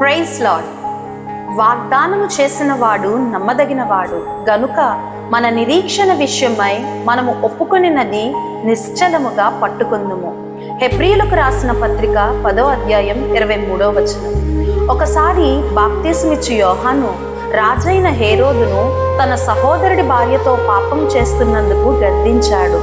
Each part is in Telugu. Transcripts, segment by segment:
ప్రైజ్ లాడ్ వాగ్దానము చేసిన వాడు నమ్మదగిన వాడు గనుక మన నిరీక్షణ విషయమై మనము ఒప్పుకొనినది నిశ్చలముగా పట్టుకుందుము. హెబ్రియులకు రాసిన పత్రిక పదో అధ్యాయం ఇరవై మూడో వచనం. ఒకసారి బాప్తీసమిచ్చి యోహాను రాజైన హేరోదును తన సహోదరుడి భార్యతో పాపం చేస్తున్నందుకు గద్దించాడు.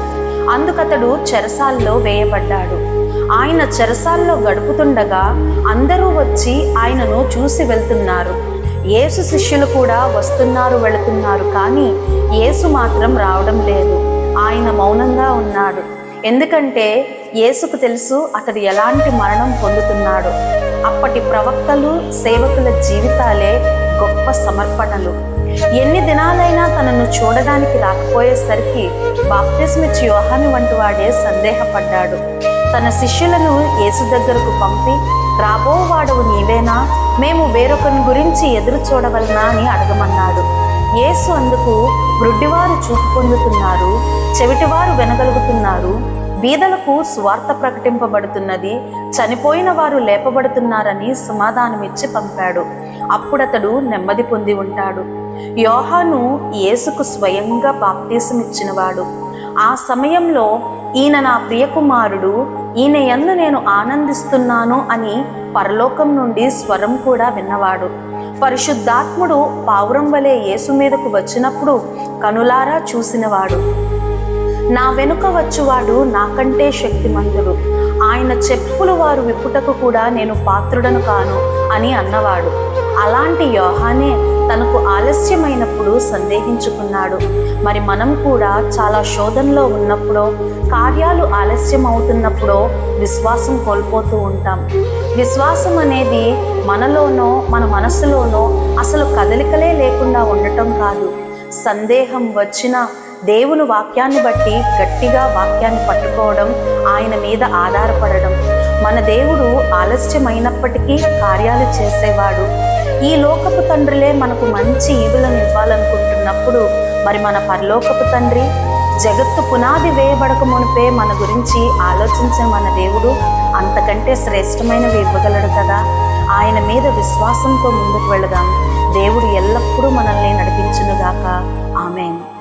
అందుకతడు చెరసాల్లో వేయబడ్డాడు. ఆయన చెరసాల్లో గడుపుతుండగా అందరూ వచ్చి ఆయనను చూసి వెళ్తున్నారు. యేసు శిష్యులు కూడా వస్తున్నారు వెళుతున్నారు కానీ యేసు మాత్రం రావడం లేదు. ఆయన మౌనంగా ఉన్నాడు. ఎందుకంటే యేసుకు తెలుసు అతడు ఎలాంటి మరణం పొందుతున్నాడు. అప్పటి ప్రవక్తలు సేవకుల జీవితాలే గొప్ప సమర్పణలు. ఎన్ని దినాలైనా తనను చూడడానికి రాకపోయేసరికి బాప్తిస్మిచ్చి యోహాను వంటి వాడే సందేహపడ్డాడు. తన శిష్యులను యేసు దగ్గరకు పంపి రాబోవాడవు నీవేనా? మేము వేరొకరి గురించి ఎదురు చూడవలనా? అని అడగమన్నాడు. యేసు అందుకు గ్రుడ్డివారు చూపు పొందుతున్నారు చెవిటివారు వినగలుగుతున్నారు బీదలకు స్వార్థ ప్రకటింపబడుతున్నది చనిపోయిన వారు లేపబడుతున్నారని సమాధానమిచ్చి పంపాడు. అప్పుడతడు నెమ్మది పొంది ఉంటాడు. యోహాను యేసుకు స్వయంగా బాప్తీసం ఇచ్చినవాడు ఆ సమయంలో ఈయన నా ప్రియకుమారుడు ఈయన ఎందు నేను ఆనందిస్తున్నాను అని పరలోకం నుండి స్వరం కూడా విన్నవాడు. పరిశుద్ధాత్ముడు పావురం వలె యేసు మీదకు వచ్చినప్పుడు కనులారా చూసినవాడు. నా వెనుక వచ్చువాడు నాకంటే శక్తిమంతుడు. ఆయన చెప్పులు వారు విప్పుటకు కూడా నేను పాత్రుడను కాను అని అన్నవాడు. అలాంటి యోహానే తనకు ఆలస్యమైనప్పుడు సందేహించుకున్నాడు. మరి మనం కూడా చాలా శోధనలో ఉన్నప్పుడో కార్యాలు ఆలస్యం అవుతున్నప్పుడో విశ్వాసం కోల్పోతూ ఉంటాం. విశ్వాసం అనేది మనలోనో మన మనసులోనో అసలు కదలికలే లేకుండా ఉండటం కాదు. సందేహం వచ్చిన దేవుని వాక్యాన్ని బట్టి గట్టిగా వాక్యాన్ని పట్టుకోవడం ఆయన మీద ఆధారపడడం. మన దేవుడు ఆలస్యమైనప్పటికీ కార్యాలు చేసేవాడు. ఈ లోకపు తండ్రులే మనకు మంచి ఈవులను ఇవ్వాలనుకుంటున్నప్పుడు మరి మన పరలోకపు తండ్రి జగత్తు పునాది వేయబడక మునిపే మన గురించి ఆలోచించే మన దేవుడు అంతకంటే శ్రేష్టమైనవి ఇవ్వగలడు కదా. ఆయన మీద విశ్వాసంతో ముందుకు వెళదాం. దేవుడు ఎల్లప్పుడూ మనల్ని నడిపించునుగాక.